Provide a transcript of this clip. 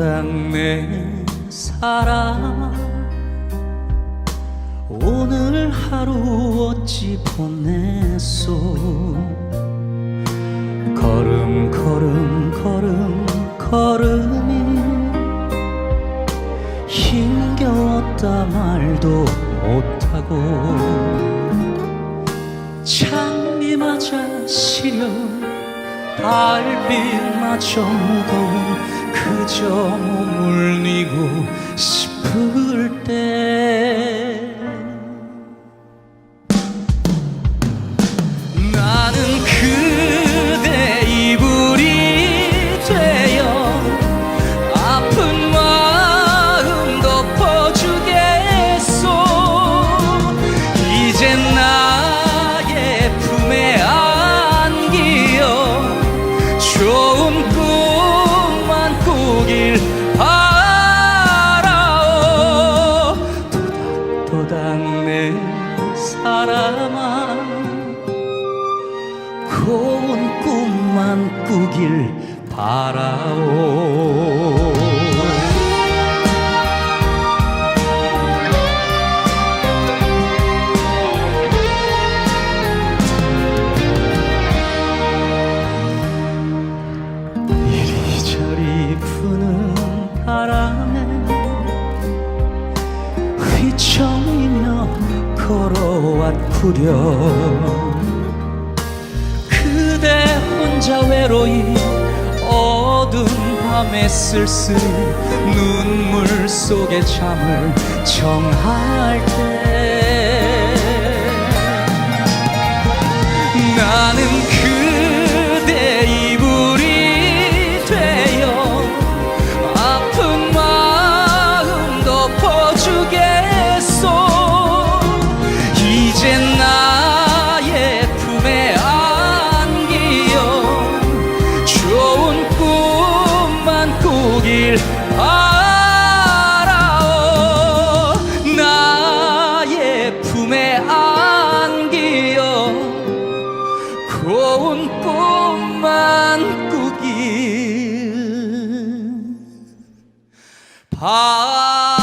도닥도닥 내 사랑. 오늘 하루 어찌 보냈소? 걸음 걸음 걸음 걸음이 힘겨웠다 말도 못하고 장미마저 시려 달빛마저 무거운 그저 뉘고 싶을 때 고운 꿈만 꾸길 바라오 걸어왔구려 그대 혼자 외로이 어두운 밤에 쓸쓸히 눈물 속에 잠을 청할 때. 나는 그대 이불이 되어 아픈 마음 덮어주겠 꾸길 바라오. 나의 품에 안기어 고운 꿈만 꾸길 바